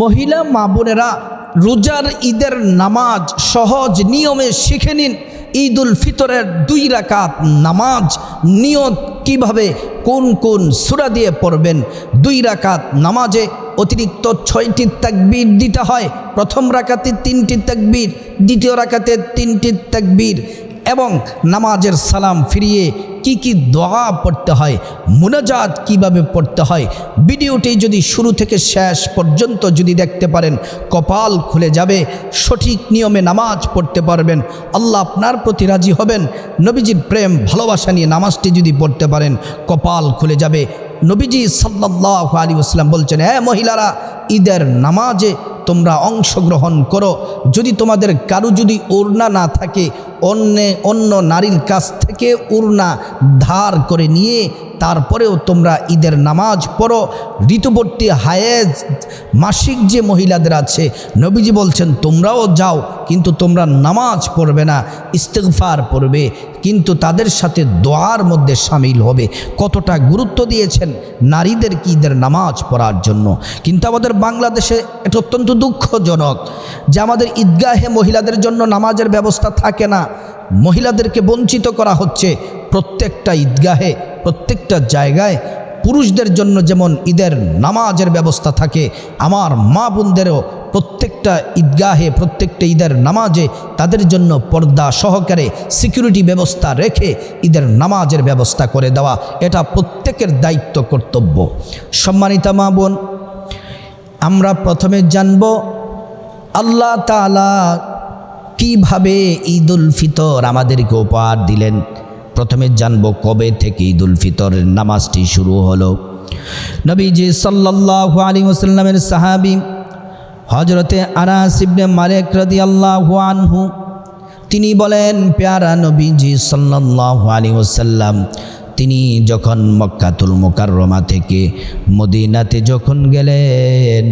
মহিলা মা বোনেরা রোজার ঈদের নামাজ সহজ নিয়মে শিখে নিন। ঈদ উল ফিতরের দুই রাকাত নামাজ। নিয়ত কীভাবে, কোন কোন সুরা দিয়ে পড়বেন? দুই রাকাত নামাজে অতিরিক্ত ছয়টি তাকবীর দিতে হয়। প্রথম রাকাতে তিনটি তাকবীর, দ্বিতীয় রাকাতে তিনটি তাকবীর এবং নামাজের সালাম ফিরিয়ে কি কি দোয়া পড়তে হয়, মুনাজাত কীভাবে পড়তে হয়, ভিডিওটি যদি শুরু থেকে শেষ পর্যন্ত যদি দেখতে পারেন, কপাল খুলে যাবে, সঠিক নিয়মে নামাজ পড়তে পারবেন, আল্লাহ আপনার প্রতি রাজি হবেন, নবীজির প্রেম, ভালোবাসা নিয়ে নামাজটি যদি পড়তে পারেন, কপাল খুলে যাবে। নবীজি সাল্লাহ আলী আসলাম বলছেন হ্যাঁ মহিলারা, ঈদের নামাজে তোমরা অংশগ্রহণ করো। যদি তোমাদের কারও যদি ওড়না না থাকে অন্য অন্য নারীর কাছ থেকে ওড়না ধার করে নিয়ে তারপরেও তোমরা ঈদের নামাজ পড়ো। ঋতুবর্তী হায়েজ মাসিক যে মহিলাদের আছে, নবীজি বলছেন, তোমরাও যাও, কিন্তু তোমরা নামাজ পড়বে না, ইস্তেগফার পড়বে, কিন্তু তাদের সাথে দোয়ার মধ্যে সামিল হবে। কতটা গুরুত্ব দিয়েছেন নারীদের কি ঈদের নামাজ পড়ার জন্য। কিন্তু আমাদের বাংলাদেশে এটা অত্যন্ত দুঃখজনক যে আমাদের ঈদগাহে মহিলাদের জন্য নামাজের ব্যবস্থা থাকে না। মহিলাদেরকে বঞ্চিত করা হচ্ছে প্রত্যেকটা ঈদগাহে, প্রত্যেকটা জায়গায়। পুরুষদের জন্য যেমন ঈদের নামাজের ব্যবস্থা থাকে, আমার মা বোনদেরও প্রত্যেকটা ঈদগাহে, প্রত্যেকটা ঈদের নামাজে তাদের জন্য পর্দা সহকারে সিকিউরিটি ব্যবস্থা রেখে ঈদের নামাজের ব্যবস্থা করে দেওয়া, এটা প্রত্যেকের দায়িত্ব, কর্তব্য। সম্মানিতা মা বোন, আমরা প্রথমে জানব, আল্লাহ তালা কীভাবে উল ফিতর আমাদেরকে উপহার দিলেন? প্রথমে জানব কবে থেকে ঈদ উল ফিতরের নামাজটি শুরু হলো। নবীজি সাল্লাল্লাহু আলী ওসাল্লামের সাহাবি হজরতে আনাস ইবনে মালিক রাদিয়াল্লাহু আনহু, তিনি বলেন, প্যারা নবীজি সাল্লাল্লাহু আলী ওসাল্লাম তিনি যখন মক্কাতুল মোকাররমা থেকে মদিনাতে যখন গেলেন,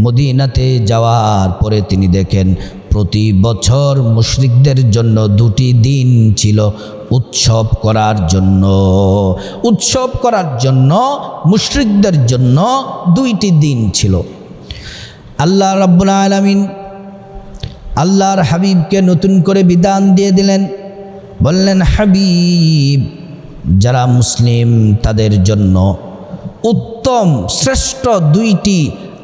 মদিনাতে যাওয়ার পরে তিনি দেখেন প্রতি বছর মুশরিকদের জন্য দুটি দিন ছিল উৎসব করার জন্য। উৎসব করার জন্য, মুশরিকদের জন্য দুইটি দিন ছিল। আল্লাহ রাব্বুল আলামিন আল্লাহর হাবিবকে নতুন করে বিধান দিয়ে দিলেন। বললেন, হাবিব, যারা মুসলিম, তাদের জন্য উত্তম, শ্রেষ্ঠ দুইটি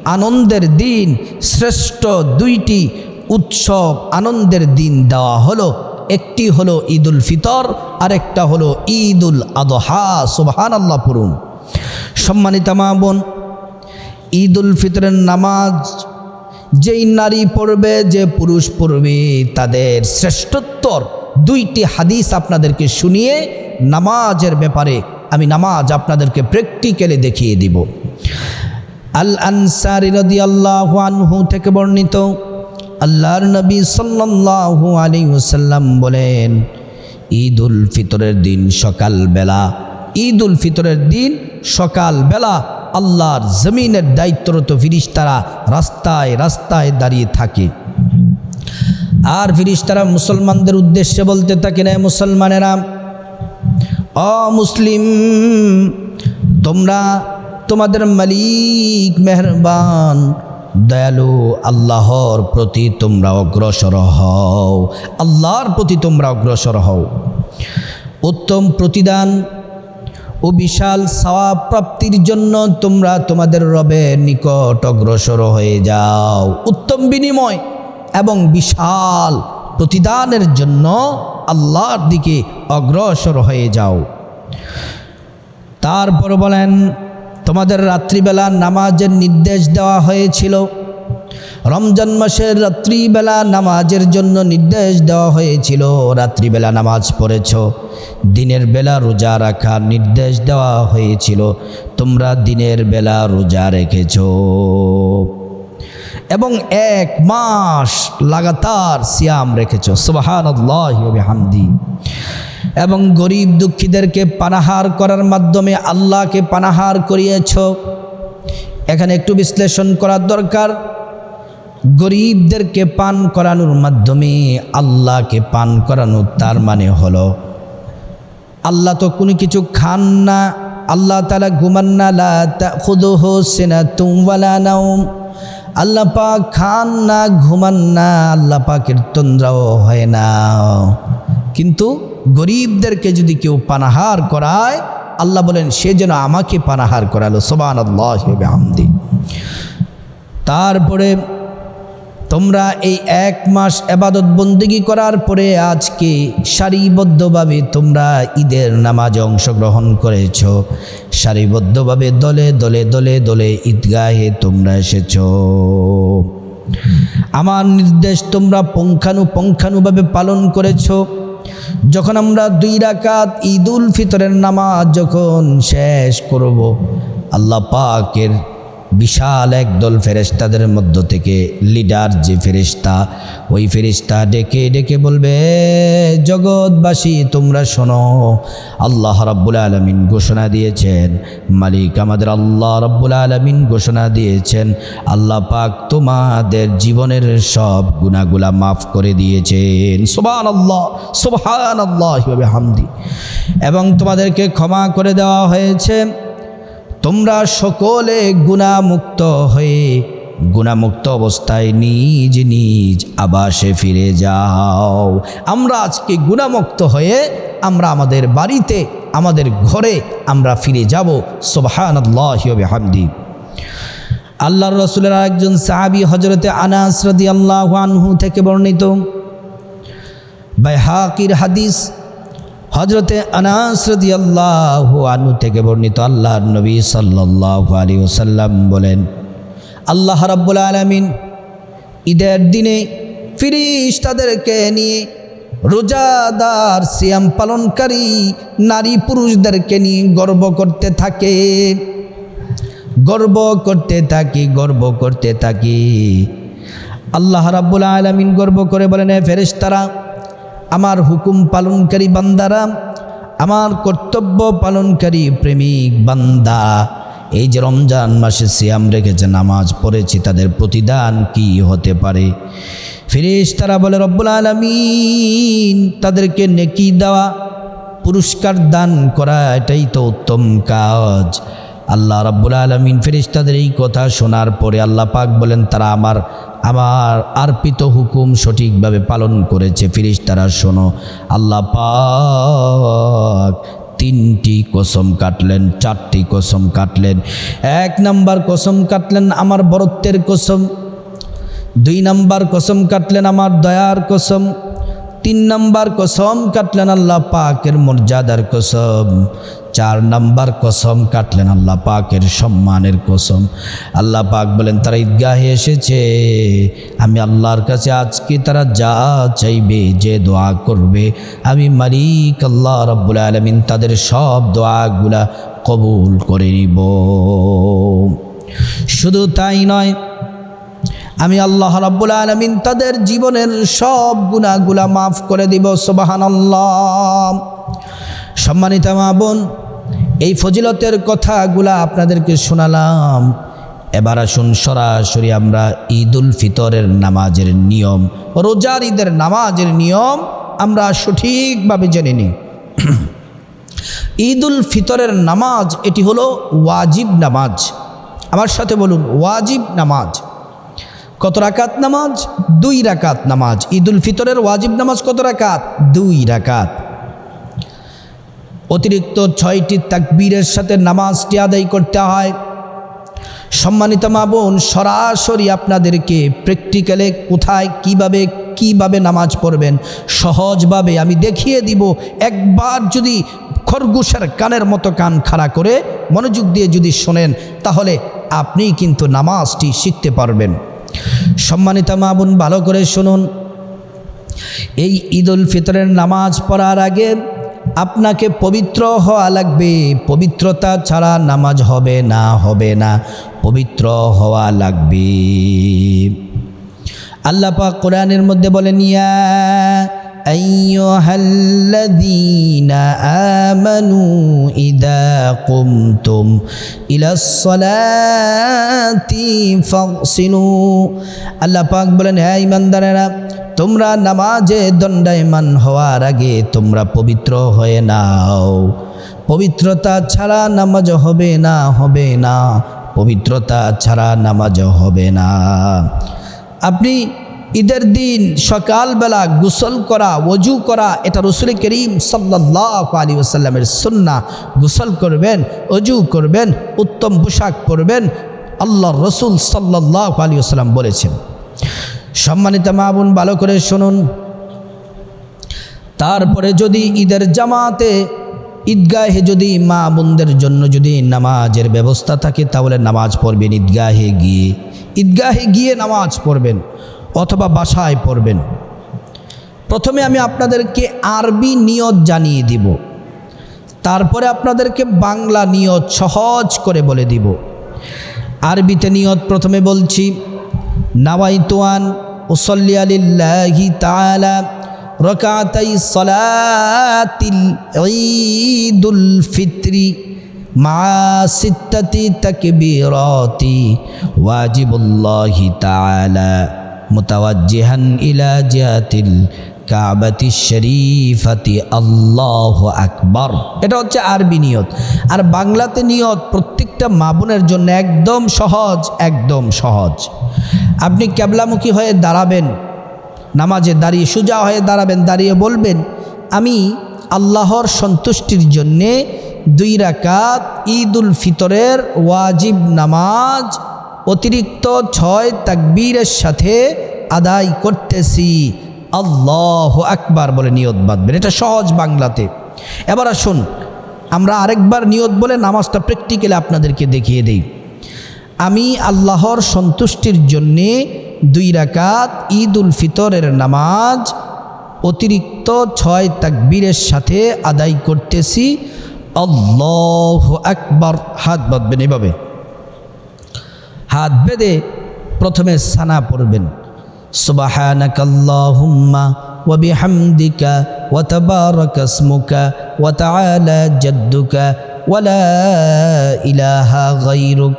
আনন্দের দিন, শ্রেষ্ঠ দুইটি উৎসব, আনন্দের দিন দেওয়া হলো। একটি হলো ঈদুল ফিতর, আরেকটা হলো ঈদুল আদহা সুবহান আল্লাহ পুরুন সম্মানিত মা বোন, ঈদুল ফিতরের নামাজ যেই নারী পড়বে, যে পুরুষ পড়বে, তাদের শ্রেষ্ঠত্বর দুইটি হাদিস আপনাদেরকে শুনিয়ে নামাজের ব্যাপারে আমি নামাজ আপনাদেরকে প্র্যাকটিক্যালি দেখিয়ে দিব। আল আনসারি রদি আল্লাহ থেকে বর্ণিত আল্লাহর নবী সাল্লাল্লাহু আলী ওসাল্লাম বলেন ঈদ উল ফিতরের দিন সকালবেলা ঈদ উল ফিতরের দিন সকালবেলা আল্লাহর জমিনের দায়িত্বরত ফিরিস্তারা রাস্তায় রাস্তায় দাঁড়িয়ে থাকে। আর ফিরিস্তারা মুসলমানদের উদ্দেশ্যে বলতে থাকে না মুসলমানেরা, অ মুসলিম, তোমরা তোমাদের মালিক, মেহরবান দয়ালু আল্লাহর প্রতি তোমরা অগ্রসর হও। আল্লাহর প্রতি তোমরা অগ্রসর হও। উত্তম প্রতিদান ও বিশাল সওয়াব প্রাপ্তির জন্য তোমরা তোমাদের রবের নিকট অগ্রসর হয়ে যাও। উত্তম বিনিময় এবং বিশাল প্রতিদানের জন্য আল্লাহর দিকে অগ্রসর হয়ে যাও। তারপর বলেন তোমাদের রাত্রিবেলা নামাজের নির্দেশ দেওয়া হয়েছিল। রমজান মাসের রাত্রিবেলা নামাজের জন্য নির্দেশ দেওয়া হয়েছিল, রাত্রিবেলা নামাজ পড়েছ, দিনের বেলা রোজা রাখার নির্দেশ দেওয়া হয়েছিল, তোমরা দিনের বেলা রোজা রেখেছ। এবং এক মাস লাগাতার সিয়াম রেখেছ হামদি এবং গরিব দুঃখীদেরকে পানাহার করার মাধ্যমে আল্লাহকে পানাহার করিয়েছ। এখানে একটু বিশ্লেষণ করার দরকার। গরিবদেরকে পান করানোর মাধ্যমে আল্লাহকে পান করানো তার মানে হলো, আল্লাহ তো কোনো কিছু খান না, আল্লাহ তালা ঘুমান না খুদহ সেনা তুমওয়ালা নাও আল্লাহ পাক খান না, ঘুমান না, আল্লাহ পাকের তন্দ্রাও হয় না। কিন্তু গরিবদেরকে যদি কেউ পানাহার করায়, আল্লাহ বলেন, সে যেন আমাকে পানাহার করালো। সোবান আল্লাহ তারপরে তোমরা এই এক মাস এবাদত বন্দিগি করার পরে আজকে সারিবদ্ধভাবে তোমরা ঈদের নামাজে অংশগ্রহণ করেছ। সারিবদ্ধভাবে দলে দলে দলে দলে ঈদগাহে তোমরা এসেছ। আমার নির্দেশ তোমরা পঙ্খানুপঙ্খানুভাবে পালন করেছ। যখন আমরা দুই রাকাত ঈদুল ফিতরের নামাজ যখন শেষ করব আল্লাহ পাকের বিশাল একদল ফেরেস্তাদের মধ্য থেকে লিডার যে ফেরিস্তা ওই ফেরিস্তা ডেকে ডেকে বলবে জগৎবাসী, তোমরা শোনো, আল্লাহ রাব্বুল আলমিন ঘোষণা দিয়েছেন, মালিক আমাদের আল্লাহ রাব্বুল আলমিন ঘোষণা দিয়েছেন, আল্লাহ পাক তোমাদের জীবনের সব গুণাগুলা মাফ করে দিয়েছেন। সোবান আল্লাহ সোবাহান আল্লাহ হামদি এবং তোমাদেরকে ক্ষমা করে দেওয়া হয়েছে। তোমরা সকলে গুণামুক্ত হয়ে গুণামুক্ত অবস্থায় নিজ নিজ আবাসে ফিরে যাও। আমরা আজকে গুণামুক্ত হয়ে আমরা আমাদের বাড়িতে, আমাদের ঘরে আমরা ফিরে যাব। সোবাহান হামদি আল্লাহর রসুলের একজন সাহাবি হজরতে আনাস রদি আল্লাহ আনহু থেকে বর্ণিত। বাইহাকির হাদিস হজরতে আনাস আল্লাহ আনু থেকে বর্ণিত আল্লাহ নবী সাল্লাহ আলী ওসাল্লাম বলেন, আল্লাহ রাব্বুল আলমিন ঈদের দিনে ফিরিস তাদেরকে নিয়ে রোজাদার সিয়াম পালনকারী নারী পুরুষদেরকে নিয়ে গর্ব করতে থাকে। গর্ব করতে থাকি, গর্ব করতে থাকি। আল্লাহ রাব্বুল আলমিন গর্ব করে বলেন ফেরেশতারা আমার হুকুম পালনকারী বান্দারা, আমার কর্তব্য পালনকারী প্রেমিক বান্দা। এই যে রমজান মাসে সিয়াম রেখেছে, নামাজ পড়েছি, তাদের প্রতিদান কি হতে পারে? ফিরেশ তারা বলে, রব্বুল আলমিন, তাদেরকে নেকি দেওয়া, পুরস্কার দান করা, এটাই তো উত্তম কাজ। আল্লাহ রাব্বুল আলমিন ফেরিস্তাদের এই কথা শোনার পরে আল্লাহ পাক বলেন, তারা আমার আমার আর্পিত হুকুম সঠিকভাবে পালন করেছে। ফিরিস্তারা শোনো, আল্লাহ পাক তিনটি কসম কাটলেন, চারটি কসম কাটলেন। এক নাম্বার কসম কাটলেন আমার বরত্বের কসম। দুই নাম্বার কসম কাটলেন আমার দয়ার কসম। তিন নাম্বার কসম কাটলেন আল্লাহ পাকের মর্যাদার কসম। চার নাম্বার কসম কাটলেন আল্লাহ পাকের সম্মানের কসম। আল্লাহ পাক বলেন, তারা ঈদগাহে এসেছে। আমি আল্লাহর কাছে আজকে তারা যা চাইবে, যে দোয়া করবে, আমি মালিক আল্লাহ রব্বুল আলমিন তাদের সব দোয়াগুলা কবুল করে নিব। শুধু তাই নয়, আমি আল্লাহ রাব্বুল আলমিন তাদের জীবনের সব গুণাগুলা মাফ করে দিব সোবাহান আল্লাহ সম্মানিত মা বোন, এই ফজিলতের কথাগুলা আপনাদেরকে শোনালাম। এবার আসুন সরাসরি আমরা ঈদ উল ফিতরের নামাজের নিয়ম, রোজার ঈদের নামাজের নিয়ম আমরা সঠিকভাবে জেনে নিই। ঈদ উল ফিতরের নামাজ, এটি হলো ওয়াজিব নামাজ। আমার সাথে বলুন, ওয়াজিব নামাজ। কত রাকাত নামাজ? দুই রাকাত নামাজ। ঈদ উল ফিতরের ওয়াজিব নামাজ কত রাকাত? দুই রাকাত। অতিরিক্ত ছয়টি তাকবীরের সাথে নামাজটি আদায় করতে হয়। সম্মানিত মা বোন, সরাসরি আপনাদেরকে প্র্যাকটিক্যালে কোথায়, কীভাবে কীভাবে নামাজ পড়বেন, সহজভাবে আমি দেখিয়ে দিব। একবার যদি খরগোশের কানের মতো কান খাড়া করে মনোযোগ দিয়ে যদি শোনেন, তাহলে আপনি কিন্তু নামাজটি শিখতে পারবেন। সম্মানিত মা বোন, ভালো করে শুনুন। এই ঈদ উল ফিতরের নামাজ পড়ার আগে আপনাকে পবিত্র হওয়া লাগবে পবিত্রতা ছাড়া নামাজ হবে না হবে না পবিত্র হওয়া লাগবে আল্লাহ পাক কোরআনের মধ্যে বলেন ইয়া أيها الذين آمنوا إذا قمتم إلى الصلاة فاغسلوا আল্লাহ পাক বলেন হ্যাঁ ইমানদারেরা তোমরা নামাজে দণ্ডায়মান হওয়ার আগে তোমরা পবিত্র হয়ে নাও। পবিত্রতা ছাড়া নামাজ হবে না হবে না। পবিত্রতা ছাড়া নামাজ হবে না। আপনি ঈদের দিন সকালবেলা গোসল করা ওজু করা, এটা রসুল করিম সাল্লাহ আলী আসাল্লামের সুন্না গোসল করবেন অজু করবেন, উত্তম পোশাক পরবেন আল্লাহ রসুল সাল্লাহ আলী আসাল্লাম বলেছেন। সম্মানিত মা বোন, ভালো করে শুনুন। তারপরে যদি ঈদের জামাতে, ঈদগাহে যদি মা বোনদের জন্য যদি নামাজের ব্যবস্থা থাকে, তাহলে নামাজ পড়বেন ঈদগাহে গিয়ে। ঈদগাহে গিয়ে নামাজ পড়বেন অথবা বাসায় পড়বেন। প্রথমে আমি আপনাদেরকে আরবি নিয়ত জানিয়ে দিব। তারপরে আপনাদেরকে বাংলা নিয়ত সহজ করে বলে দিব। আরবিতে নিয়ত প্রথমে বলছি নাওয়াইতুয়ান ওসল্লি আলিল্লাহি তাআলা রকাতাই সলাতিল ঈদুল ফিত্রি মা সিত্তাতি তাকবীরাতি ওয়াজিবুল্লাহি তাআলা মুতাওয়াজ্জিহান ইলা জিহাতিল কাবাতি শরীফাতি আল্লাহ আকবর। এটা হচ্ছে আরবি নিয়ত। আর বাংলাতে নিয়ত প্রত্যেকটা মাবুনের জন্য একদম সহজ একদম সহজ। আপনি ক্যাবলামুখী হয়ে দাঁড়াবেন, নামাজে দাঁড়িয়ে সোজা হয়ে দাঁড়াবেন, দাঁড়িয়ে বলবেন, আমি আল্লাহর সন্তুষ্টির জন্যে দুই রাকাত ঈদ উল ফিতরের ওয়াজিব নামাজ অতিরিক্ত ছয় তাকবীরের সাথে আদায় করতেছি। আল্লাহ আকবার বলে নিয়ত বাঁধবেন। এটা সহজ বাংলাতে। এবার আসুন, আমরা আরেকবার নিয়ত বলে নামাজটা প্র্যাকটিক্যালি আপনাদেরকে দেখিয়ে দেই। আমি আল্লাহর সন্তুষ্টির জন্যে দুই রাকাত ঈদ উল ফিতরের নামাজ অতিরিক্ত ছয় তাকবীরের সাথে আদায় করতেছি। আল্লাহ আকবার। হাত বাঁধবেন এভাবে। হাত বেঁধে প্রথমে সানা পড়বেন। সুবাহানাকাল্লাহুম্মা وبحمدك وتبارك اسمك وتعالى جدك ولا إله غيرك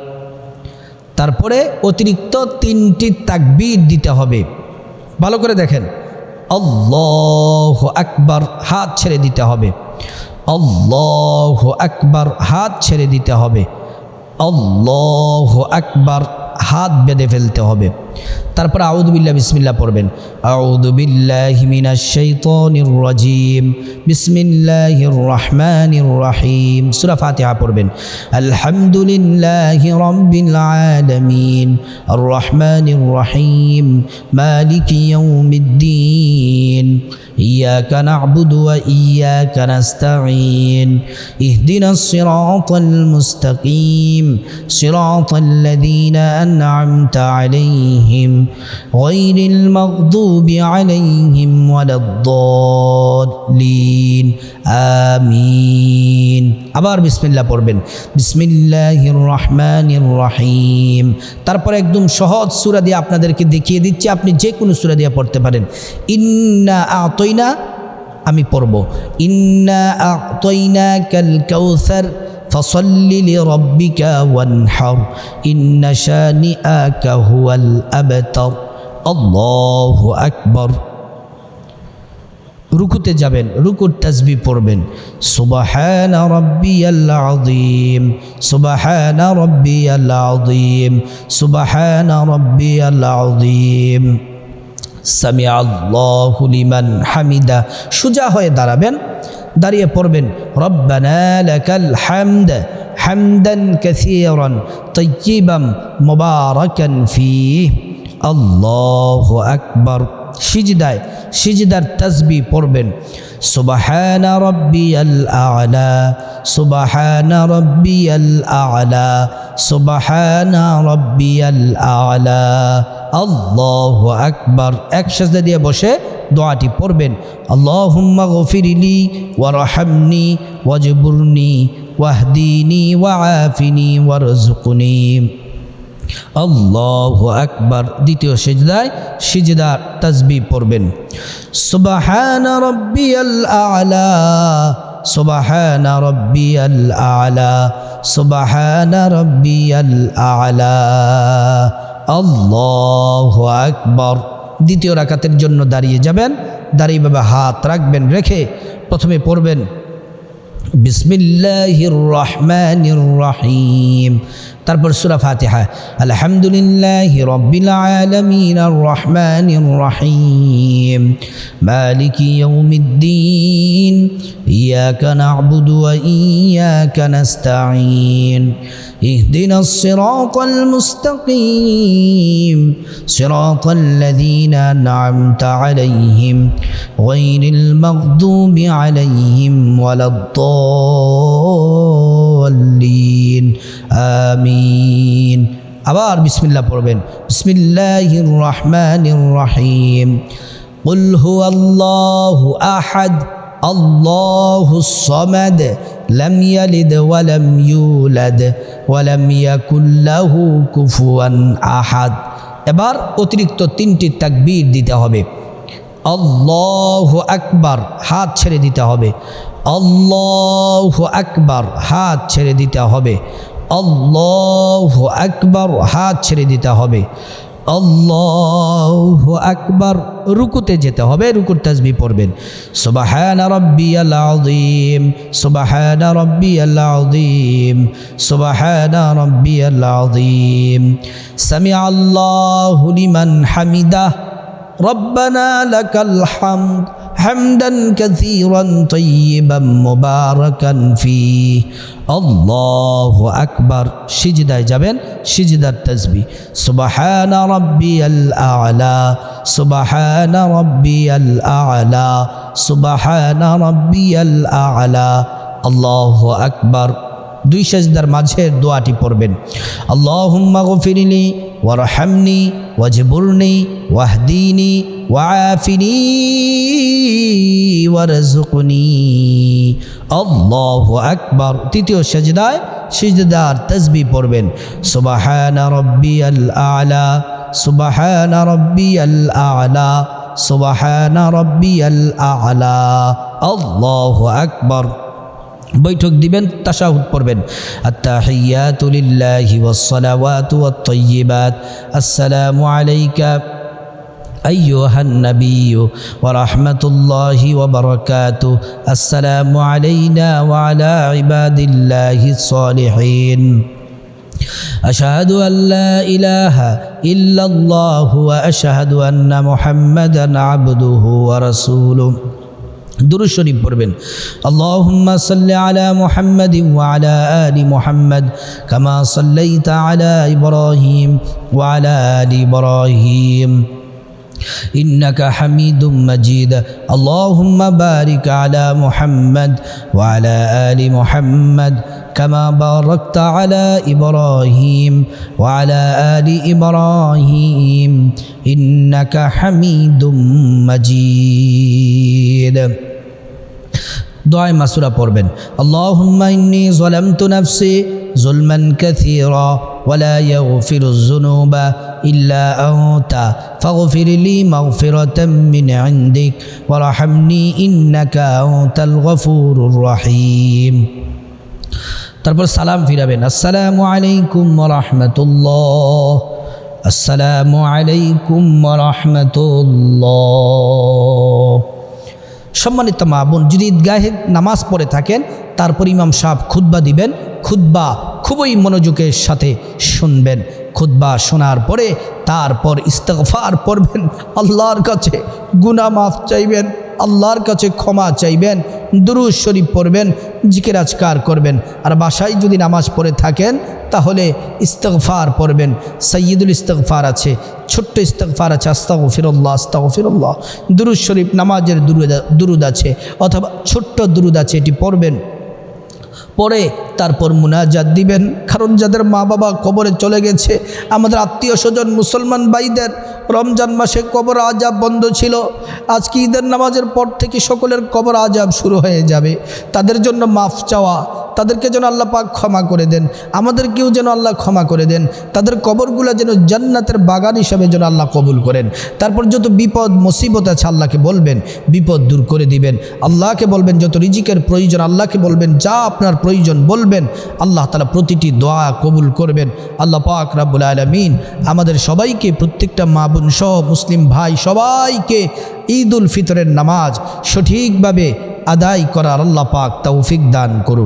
তারপরে অতিরিক্ত তিনটি তাকবীর দিতে হবে ভালো করে দেখেন আল্লাহ আকবার হাত ছেড়ে দিতে হবে আল্লাহ আকবার হাত ছেড়ে দিতে হবে আল্লাহ আকবার হাত বেঁধে ফেলতে হবে তারপর আউদুবিল্লা বিসমিল্লা পড়বেন আউদুবিল্লাহ মিনাশ শাইতানির রাজিম বিসমিল্লাহির রহমানির রহিম সূরা ফাতিহা পড়বেন আলহামদুলিল্লাহি রাব্বিল আলামিন আর রহমানির রহিম মালিকি ইয়াউমিদ্দিন إياك نعبد وإياك نستعين اهدنا الصراط المستقيم صراط الذين أنعمت عليهم غير المغضوب عليهم ولا الضالين آمين আবার বিসমিল্লাহ পড়বেন বিসমিল্লাহির রহমানির রহিম তারপর একদম সহজ সূরা দিয়ে আপনাদেরকে দেখিয়ে দিচ্ছি আপনি যে কোনো সূরা দিয়ে পড়তে পারেন ইন্না আতইনা আমি পড়ব ইন্না আতইনা কাল কাউসার فصل لربك وانحر إن شانئك هو الأبتر الله أكبر রুকুতে যাবেন রুকুর তাসবি পড়বেন সুবাহান রব্বিয়াল আযীম সুবাহান রব্বিয়াল আযীম সুবাহান রব্বিয়াল আযীম সামি আল্লাহু লিমান হামিদা সুজা হয়ে দাঁড়াবেন দাঁড়িয়ে পড়বেন। রব্বানা লাকাল হামদ হামদান কাসীরান তাইয়িবাম মুবারাকান ফীহ। আল্লাহু আকবার। সিজদায়, সিজদার তসবি পড়বেন। সুবাহান রব্বিয়াল আলা, সুবাহান রব্বিয়াল আলা, সুবাহান রব্বিয়াল আলা। আল্লাহু আকবার। এক সাজদা দিয়ে বসে দোয়াটি পড়বেন। আল্লাহুম্মা গফিরলি ওয়ারহামনি ওয়াজবুরনি ওয়াহদিনি ওয়াআফিনি ওয়ারজুকনি আল্লাহ আকবার। দ্বিতীয় সিজদায় সিজদার তসবি পড়বেন। সুবাহান রব্বিয়াল আলা, সুবাহান রব্বিয়াল আলা, সুবাহান রব্বিয়াল আলা। আল্লাহ আকবর। দ্বিতীয় রাকাতের জন্য দাঁড়িয়ে যাবেন। দাঁড়িয়ে ভাবে হাত রাখবেন, রেখে প্রথমে পড়বেন বিসমিল্লাহির রহমানির রহিম তারপর সূরা ফাতিহা, আলহামদুলিল্লাহি রাব্বিল আলামিন আর রহমানির রহিম মালিকি ইয়াউমিদ্দিন ইয়াকা না'বুদু ওয়া ইয়াকা নাস্তাঈন اهدنا الصراط المستقيم صراط الذين أنعمت عليهم غير المغضوب عليهم ولا الضالين آمين আবার বিসমিল্লাহ পড়বেন বিসমিল্লাহির রহমানির রহিম قل هو الله أحد الله الصمد لم يلد ولم يولد আহাদ। এবার অতিরিক্ত তিনটি তাকবীর দিতে হবে। আল্লাহ আকবার, হাত ছেড়ে দিতে হবে। আল্লাহ আকবার, হাত ছেড়ে দিতে হবে। আল্লাহ আকবার, হাত ছেড়ে দিতে হবে। আল্লাহ আকবার। রুকুতে যেতে হবে, রুকুর তাজবি পড়বেন। সুবাহান রব্বি আল্লাহিম সুবাহান রব্বি আল্লাহিম সুবাহান রব্বি আল্লাহিম সামি আল্লাহ লিমান হামিদা রব্বানা লাকাল হামদ। حمدا كثيرا طيبا مباركا فيه الله أكبر সিজদায় যাবেন সিজদার তসবি সুবহান রাব্বিয়াল আ'লা সুবহান রাব্বিয়াল আ'লা সুবহান রাব্বিয়াল আ'লা আল্লাহু আকবার দুই সেজদার মাঝের দোয়াটি পড়বেন আল্লাহুম্মা গফিরলি ওয়ারহামনি ওয়াজবুরনি ওয়াহদিনি ওয়াফিনি ওয়ারজুকনি আল্লাহু আকবার। তৃতীয় সেজদায় সিজদার তসবি পড়বেন। সুবহানা রাব্বিয়াল আ'লা, সুবহানা রাব্বিয়াল আ'লা, সুবহানা রাব্বিয়াল আ'লা। আল্লাহু আকবার। বৈঠক দিবেন তাশাহুদ পড়বেন আত্তাহিয়াতু লিল্লাহি ওয়াস-সালাওয়াতু ওয়াত-তাইয়্যিবাত আসসালামু আলাইকা أيها النبي ورحمة الله وبركاته السلام علينا وعلى عباد الله الصالحين أشهد أن لا إله إلا الله وأشهد أن محمدا عبده ورسوله দুরুদ শরীফ পড়বেন আল্লাহুম্মা সাল্লি আলা মুহাম্মাদিন ওয়া আলা আলি মুহাম্মাদ কামা সাল্লাইতা আলা ইব্রাহিম ওয়া আলা আলি ইব্রাহিম إنك حميد مجيد اللهم بارك على محمد وعلى آل محمد كما باركت على إبراهيم وعلى آل إبراهيم إنك حميد مجيد দোয়ায় মাসুরা পড়বেন আল্লাহুম্মা ইন্নী যালামতু নাফসি যুলমান কাসীরা ولا يغفر الذنوب إلا أنت فاغفر لي مغفرة من عندك وارحمني إنك أنت الغفور الرحيم তারপর সালাম ফিরাবেন আসসালামু আলাইকুম রহমতুল্লাহ আসসালামু আলাইকুম রহমতুল্লাহ সম্মানিত মা বোন, যদি ঈদগাহে নামাজ পড়ে থাকেন, তারপর ইমাম সাহেব খুদ্া দিবেন খুদ্া খুবই মনোযোগের সাথে শুনবেন। খুদ্া শোনার পরে তারপর ইস্তফার পড়বেন, আল্লাহর কাছে গুনা মাফ চাইবেন। আল্লাহর কাছে ক্ষমা চাইবেন দুরুজ শরীফ পড়বেন, জিকের আজকার করবেন। আর বাসায় যদি নামাজ পড়ে থাকেন, তাহলে ইস্তফার পড়বেন। সৈয়দুল ইস্তফার আছে, ছোট্ট ইস্তফার আছে আস্তাহ ফিরল্লাহ আস্তাহ ফিরল্লাহ দুরুজ শরীফ নামাজের দুরুদ দুরুদ আছে, অথবা ছোট্ট দুরুদ আছে, এটি পড়বেন। পরে তারপর মুনাজাত দিবেন। কারণ যাদের মা বাবা কবরে চলে গেছে, আমাদের আত্মীয় স্বজন মুসলমান ভাইদের, রমজান মাসে কবর আজাব বন্ধ ছিল। আজকে ঈদের নামাজের পর থেকে সকলের কবর আজাব শুরু হয়ে যাবে। তাদের জন্য মাফ চাওয়া তাদেরকে যেন আল্লাহ পাক ক্ষমা করে দেন। আমাদেরকেও যেন আল্লাহ ক্ষমা করে দেন। তাদের কবরগুলো যেন জান্নাতের বাগান হিসাবে যেন আল্লাহ কবুল করেন। তারপর যত বিপদ, মুসিবত আছে, আল্লাহকে বলবেন, বিপদ দূর করে দিবেন। আল্লাহকে বলবেন, যত রিজিকের প্রয়োজন, আল্লাহকে বলবেন, যা আপনার প্রয়োজন বলবেন, আল্লাহ তালা প্রতিটি দোয়া কবুল করবেন। আল্লাহ পাক রাব্বুল আলমিন আমাদের সবাইকে, প্রত্যেকটা মা বোন সহ, মুসলিম ভাই সবাইকে ঈদ উল ফিতরের নামাজ সঠিকভাবে আদায় করার আল্লাহ পাক তৌফিক দান করুন।